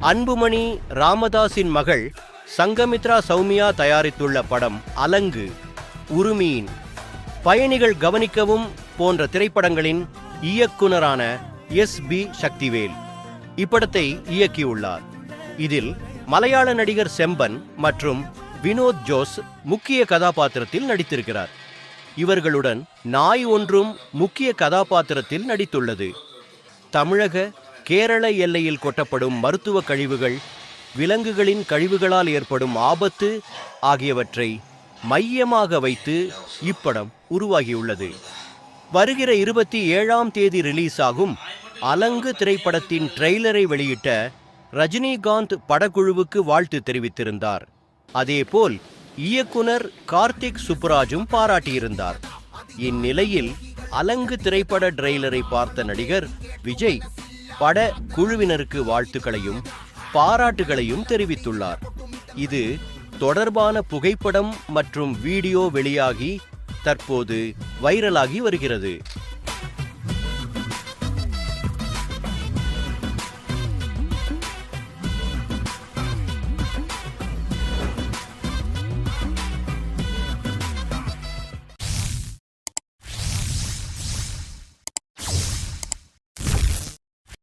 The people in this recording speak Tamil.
அன்புமணி ராமதாஸின் மகள் சங்கமித்ரா சௌமியா தயாரித்துள்ள படம் அலங்கு உருமீன். பயணிகள் கவனிக்கவும் போன்ற திரைப்படங்களின் இயக்குனரான எஸ் பி சக்திவேல். இப்படத்தை இயக்கியுள்ளார். இதில் மலையாள நடிகர் செம்பன் மற்றும் வினோத் ஜோஸ் முக்கிய கதாபாத்திரத்தில் நடித்திருக்கிறார். இவர்களுடன் நாய் ஒன்றும் முக்கிய கதாபாத்திரத்தில் நடித்துள்ளது. தமிழக கேரள எல்லையில் கொட்டப்படும் மருத்துவ கழிவுகள் விலங்குகளின் கழிவுகளால் ஏற்படும் ஆபத்து ஆகியவற்றை மையமாக வைத்து இப்படம் உருவாகியுள்ளது. வருகிற இருபத்தி ஏழாம் தேதி ரிலீஸ் ஆகும் அலங்கு திரைப்படத்தின் ட்ரெய்லரை வெளியிட்ட ரஜினிகாந்த் படக்குழுவுக்கு வாழ்த்து தெரிவித்திருந்தார். அதேபோல் இயக்குனர் கார்த்திக் சுப்புராஜும் பாராட்டியிருந்தார். இந்நிலையில் அலங்கு திரைப்பட ட்ரெய்லரை பார்த்த நடிகர் விஜய் பட குழுவினருக்கு வாழ்த்துக்களையும் பாராட்டுகளையும் தெரிவித்துள்ளார். இது தொடர்பான புகைப்படம் மற்றும் வீடியோ வெளியாகி தற்போது வைரலாகி வருகிறது.